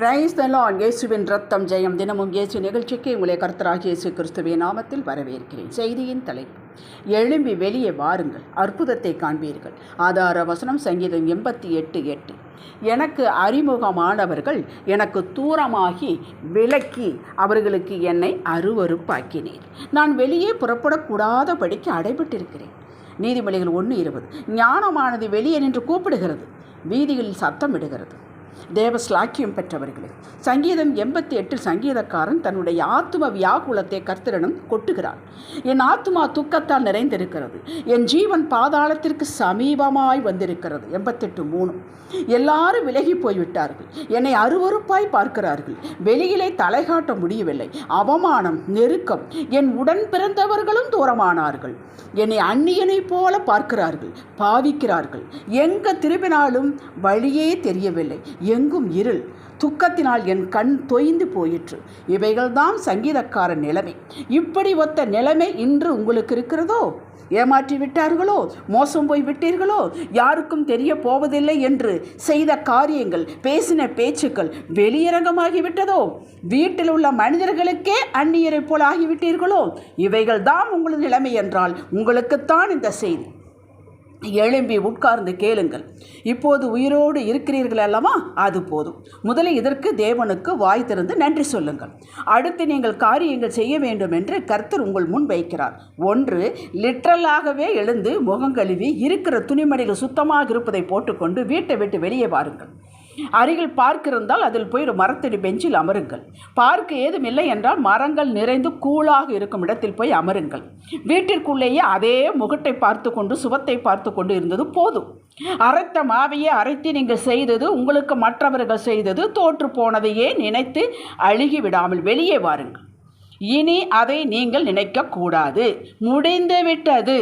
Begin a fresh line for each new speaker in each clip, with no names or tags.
Praise the இயேசுவின் ரத்தம் ஜெயம். தினமும் இயேசு நிகழ்ச்சிக்கு உங்களை கர்த்தராக இயேசு கிறிஸ்துவின் நாமத்தில் வரவேற்கிறேன். செய்தியின் தலைப்பு எழும்பி வெளியே வாருங்கள். அற்புதத்தை காண்பீர்கள். ஆதார வசனம் சங்கீதம் எண்பத்தி எட்டு எட்டு. எனக்கு அறிமுகமானவர்கள் எனக்கு தூரமாகி விலக்கி அவர்களுக்கு என்னை அருவருப்பாக்கினேன் நான் வெளியே புறப்படக்கூடாதபடிக்கு அடைபட்டிருக்கிறேன். நீதிமொழிகள் ஒன்று இருபது. ஞானமானது வெளியே நின்று கூப்பிடுகிறது. வீதிகளில் சத்தமிடுகிறது. தேவ ஸ்லாக்கியம் பெற்றவர்களே சங்கீதம் எண்பத்தி எட்டில் சங்கீதக்காரன் தன்னுடைய ஆத்ம வியாகுலத்தை கர்த்தரிடம் கொட்டுகிறான். என் ஆத்மா துக்கத்தால் நிறைந்திருக்கிறது. என் ஜீவன் பாதாளத்திற்கு சமீபமாய் வந்திருக்கிறது. எண்பத்தெட்டு மூணு. எல்லாரும் விலகி போய்விட்டார்கள். என்னை அருவறுப்பாய் பார்க்கிறார்கள். வெளியிலே தலை காட்ட முடியவில்லை. அவமானம் நெருக்கம் என் உடன் பிறந்தவர்களும் தூரமானார்கள். என்னை அந்நியனைப் போல பார்க்கிறார்கள் பாவிக்கிறார்கள். எங்க திரும்பினாலும் வழியே தெரியவில்லை. எங்கும் இருள். துக்கத்தினால் என் கண் தொய்ந்து போயிற்று. இவைகள்தான் சங்கீதக்காரன் நிலைமை. இப்படி ஒத்த நிலைமை இன்று உங்களுக்கு இருக்கிறதோ? ஏமாற்றி விட்டார்களோ? மோசம் போய் விட்டீர்களோ? யாருக்கும் தெரிய போவதில்லை என்று செய்த காரியங்கள் பேசின பேச்சுக்கள் வெளியரங்கமாகிவிட்டதோ வீட்டில் உள்ள மனிதர்களுக்கே அந்நியரை போல் ஆகிவிட்டீர்களோ? இவைகள் தான் உங்களது நிலைமை என்றால் உங்களுக்குத்தான் இந்த செய்தி. எழும்பி உட்கார்ந்து கேளுங்கள். இப்போது உயிரோடு இருக்கிறீர்கள் அல்லவா? அது போதும். முதலில் இதற்கு தேவனுக்கு வாய் திறந்து நன்றி சொல்லுங்கள். அடுத்து நீங்கள் காரியங்கள் செய்ய வேண்டும் என்று கர்த்தர் உங்கள் முன் வைக்கிறார். ஒன்று லிட்ரலாகவே எழுந்து முகம் கழுவி இருக்கிற துணிமணிகள் சுத்தமாக இருப்பதை போட்டுக்கொண்டு வீட்டை விட்டு வெளியே வாருங்கள். அருகில் பார்க் இருந்தால் அதில் போய் ஒரு மரத்தடி பெஞ்சில் அமருங்கள். பார்க் ஏதும் இல்லை என்றால் மரங்கள் நிறைந்து கூலாக இருக்கும் இடத்தில் போய் அமருங்கள். வீட்டிற்குள்ளேயே அதே முகட்டை பார்த்து கொண்டு சுவத்தை பார்த்து கொண்டு இருந்தது போதும். அரைத்த மாவையே அரைத்து நீங்கள் செய்தது உங்களுக்கு மற்றவர்கள் செய்தது தோற்று போனதையே நினைத்து அழுகி விடாமல் வெளியே வாருங்கள். இனி அதை நீங்கள் நினைக்கக்கூடாது. முடிந்துவிட்டது.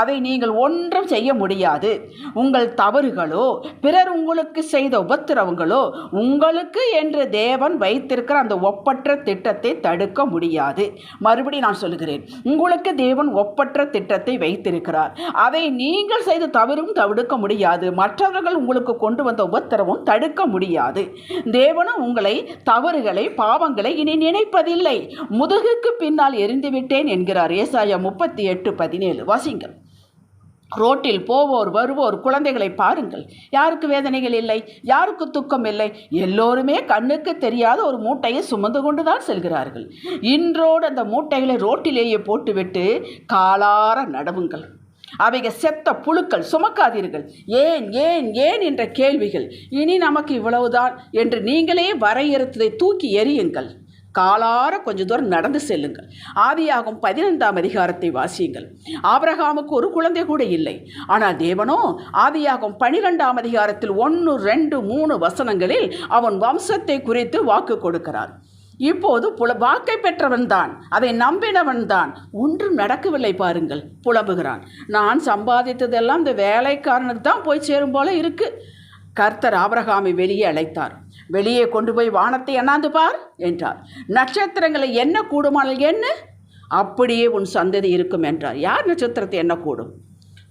அதை நீங்கள் ஒன்றும் செய்ய முடியாது. உங்கள் தவறுகளோ பிறர் உங்களுக்கு செய்த உபத்திரவங்களோ உங்களுக்கு என்று தேவன் வைத்திருக்கிற அந்த ஒப்பற்ற திட்டத்தை தடுக்க முடியாது. மறுபடி நான் சொல்கிறேன் உங்களுக்கு தேவன் ஒப்பற்ற திட்டத்தை வைத்திருக்கிறார். அதை நீங்கள் செய்த தவறும் தடுக்க முடியாது. மற்றவர்கள் உங்களுக்கு கொண்டு வந்த உபத்திரவும் தடுக்க முடியாது. தேவனும் உங்களை தவறுகளை பாவங்களை இனி நினைப்பதில்லை. முது முதுகுக்கு பின்னால் எரிந்துவிட்டேன் என்கிறார் ஏசாயா முப்பத்தி எட்டு பதினேழு. வாசிங்கள். ரோட்டில் போவோர் வருவோர் குழந்தைகளை பாருங்கள். யாருக்கு வேதனைகள் இல்லை? யாருக்கு துக்கம் இல்லை? எல்லோருமே கண்ணுக்கு தெரியாத ஒரு மூட்டையை சுமந்து கொண்டு தான் செல்கிறார்கள். இன்றோடு அந்த மூட்டைகளை ரோட்டிலேயே போட்டுவிட்டு காலார நடவுங்கள். அவைகள் செத்த புழுக்கள் சுமக்காதீர்கள். ஏன் ஏன் ஏன் என்ற கேள்விகள் இனி நமக்கு இவ்வளவுதான் என்று நீங்களே வரையறுத்ததை தூக்கி எறியுங்கள். காலார கொஞ்ச தூரம் நடந்து செல்லுங்கள். ஆதியாகும் பதினைந்தாம் அதிகாரத்தை வாசியுங்கள். ஆபரகாமுக்கு ஒரு குழந்தை கூட இல்லை. ஆனால் தேவனோ ஆதியாகும் பனிரெண்டாம் அதிகாரத்தில் ஒன்று ரெண்டு மூணு வசனங்களில் அவன் வம்சத்தை குறித்து வாக்கு கொடுக்கிறார். இப்போது புல வாக்கை பெற்றவன் தான் அதை நம்பினவன் தான். ஒன்றும் நடக்கவில்லை பாருங்கள் புலம்புகிறான். நான் சம்பாதித்ததெல்லாம் இந்த வேலைக்காரனுக்கு தான் போய் சேரும் போல இருக்குது கர்த்தர் ஆபரகாமை வெளியே அழைத்தார். வெளியே கொண்டு போய் வானத்தை எண்ணாந்து பார் என்றார். நட்சத்திரங்களை என்ன கூடுமானால் என்ன? அப்படியே உன் சந்ததி இருக்கும் என்றார். யார் நட்சத்திரத்தை என்ன கூடும்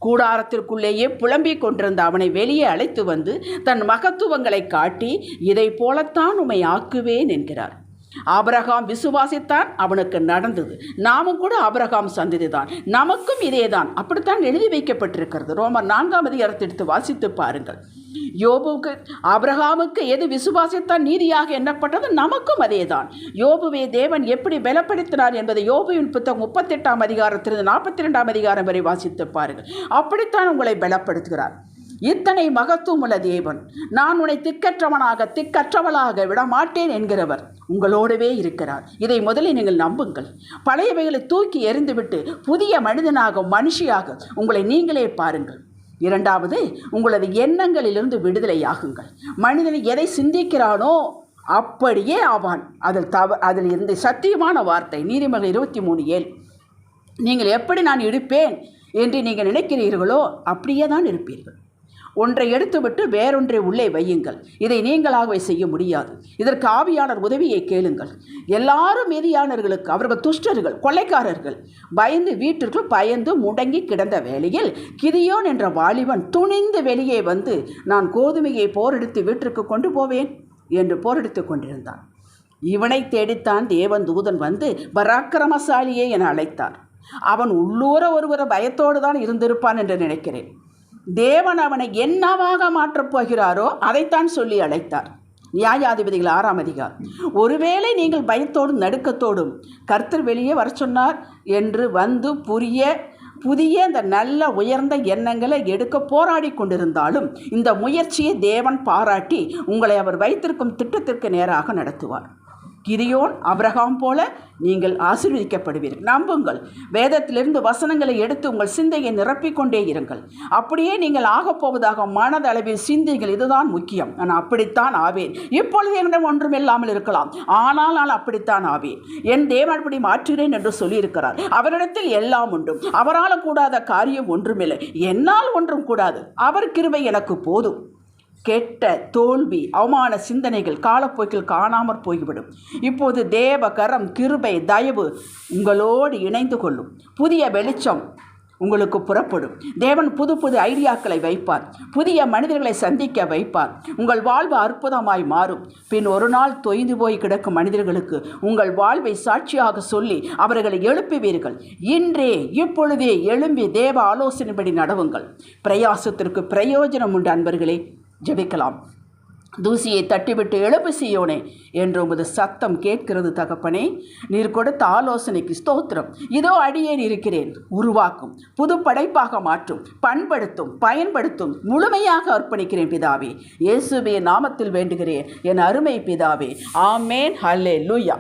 கூடாரத்திற்குள்ளேயே புலம்பிக் கொண்டிருந்த அவனை வெளியே அழைத்து வந்து தன் மகத்துவங்களை காட்டி இதை போலத்தான் உமை ஆக்குவேன் என்கிறார். ஆபரகாம் விசுவாசித்தான் அவனுக்கு நடந்தது. நாமும் கூட ஆபரகாம் சந்ததி தான் நமக்கும் இதே தான் அப்படித்தான் எழுதி வைக்கப்பட்டிருக்கிறது. ரோமர் நான்காம் அதிகாரத்தை எடுத்து வாசித்து பாருங்கள். யோபுக்கு ஆபிரகாமுக்கு எது விசுவாசித்தான் நீதியாக எண்ணப்பட்டது நமக்கும் அதே தான் யோபுவை தேவன் எப்படி பலப்படுத்தினார் என்பதை யோபுவின் புத்தகம் முப்பத்தெட்டாம் அதிகாரத்திலிருந்து நாற்பத்தி ரெண்டாம் அதிகாரம் வரை வாசித்து பாருங்கள். அப்படித்தான் உங்களை பலப்படுத்துகிறார். இத்தனை மகத்துவம் உள்ள தேவன். நான் உன்னை திக்கற்றவனாக திக்கற்றவளாக விடமாட்டேன் என்கிறவர் உங்களோடவே இருக்கிறார். இதை முதலில் நீங்கள் நம்புங்கள். பழையவைகளை தூக்கி எறிந்துவிட்டு புதிய மனிதனாக மனுஷியாக உங்களை நீங்களே பாருங்கள். இரண்டாவது உங்களது எண்ணங்களிலிருந்து விடுதலையாகுங்கள். மனிதன் எதை சிந்திக்கிறானோ அப்படியே ஆவான். அதில் தவ அதில் இருந்து சத்தியமான வார்த்தை நீதிமன்றம் இருபத்தி மூணு ஏழு. நீங்கள் எப்படி நான் இருப்பேன் என்று நீங்கள் நினைக்கிறீர்களோ அப்படியே தான் இருப்பீர்கள். ஒன்றை எடுத்துவிட்டு வேறொன்றை உள்ளே வையுங்கள். இதை நீங்களாகவே செய்ய முடியாது. இதற்கு ஆவியாளர் உதவியை கேளுங்கள். எல்லாரும் மீதியானவர்களுக்கு அவர்கள் துஷ்டர்கள் கொலைக்காரர்கள் பயந்து வீட்டிற்குள் பயந்து முடங்கி கிடந்த வேளையில் கிதியோன் என்ற வாலிபன் துணிந்து வெளியே வந்து நான் கோதுமையை போரெடுத்து வீட்டிற்கு கொண்டு போவேன் என்று போரெடுத்து கொண்டிருந்தான். இவனை தேடித்தான் தேவன் தூதன் வந்து பராக்கிரமசாலியே என அழைத்தார். அவன் உள்ளூர ஒருவர பயத்தோடு தான் இருந்திருப்பான் என்று நினைக்கிறேன். தேவன் அவனை என்னவாக மாற்றப் போகிறாரோ அதைத்தான் சொல்லி அழைத்தார். நியாயாதிபதிகள் ஆறாம் அதிகாரம். ஒருவேளை நீங்கள் பயத்தோடும் நடுக்கத்தோடும் கர்த்தர் வெளியே வர சொன்னார் என்று வந்து புரிய புதிய இந்த நல்ல உயர்ந்த எண்ணங்களை எடுக்க போராடி கொண்டிருந்தாலும் இந்த முயற்சியை தேவன் பாராட்டி உங்களை அவர் வைத்திருக்கும் திட்டத்திற்கு நேராக நடத்துவார். கிரியோன் அப்ரஹாம் போல நீங்கள் ஆசீர்வதிக்கப்படுவீர்கள். நம்புங்கள். வேதத்திலிருந்து வசனங்களை எடுத்து உங்கள் சிந்தையை நிரப்பிக்கொண்டே இருங்கள். அப்படியே நீங்கள் ஆகப்போவதாக மனதளவில் சிந்தைகள் இதுதான் முக்கியம். நான் அப்படித்தான் ஆவேன். இப்பொழுது என்னிடம் ஒன்றும் இல்லாமல் இருக்கலாம். ஆனால் நான் அப்படித்தான் ஆவேன். என் தேவன் அப்படி மாற்றுகிறேன் என்று சொல்லியிருக்கிறார். அவரிடத்தில் எல்லாம் உண்டும் அவரால் கூடாத காரியம் ஒன்றுமில்லை. என்னால் ஒன்றும் கூடாது. அவர் கிருவை எனக்கு போதும். கெட்ட தோல்வி அவமான சிந்தனைகள் காலப்போக்கில் காணாமற் போய்விடும். இப்போது தேவகரம் கிருபை தயவு உங்களோடு இணைந்து கொள்ளும். புதிய வெளிச்சம் உங்களுக்கு புறப்படும். தேவன் புது புது ஐடியாக்களை வைப்பார். புதிய மனிதர்களை சந்திக்க வைப்பார். உங்கள் வாழ்வு அற்புதமாய் மாறும். பின் ஒரு நாள் தொய்ந்து போய் கிடக்கும் மனிதர்களுக்கு உங்கள் வாழ்வை சாட்சியாக சொல்லி அவர்களை எழுப்புவீர்கள். இன்றே இப்பொழுதே எழும்பி தேவ ஆலோசனைப்படி நடவுங்கள். பிரயாசத்திற்கு பிரயோஜனம் உண்டு அன்பர்களே. ஜெபிக்கலாம். தூசியை தட்டிவிட்டு எழுப்பு செய்யோனே என்று உமது சத்தம் கேட்கிறது தகப்பனே நீர் கொடுத்த ஆலோசனைக்கு ஸ்தோத்திரம். இதோ அடியேன் இருக்கிறேன். உருவாக்கும் புது படைப்பாக மாற்றும் பண்படுத்தும் பயன்படுத்தும் முழுமையாக அர்ப்பணிக்கிறேன் பிதாவே. இயேசுவே நாமத்தில் வேண்டுகிறேன். என் அருமை பிதாவே. ஆமேன். ஹல்லே லூயா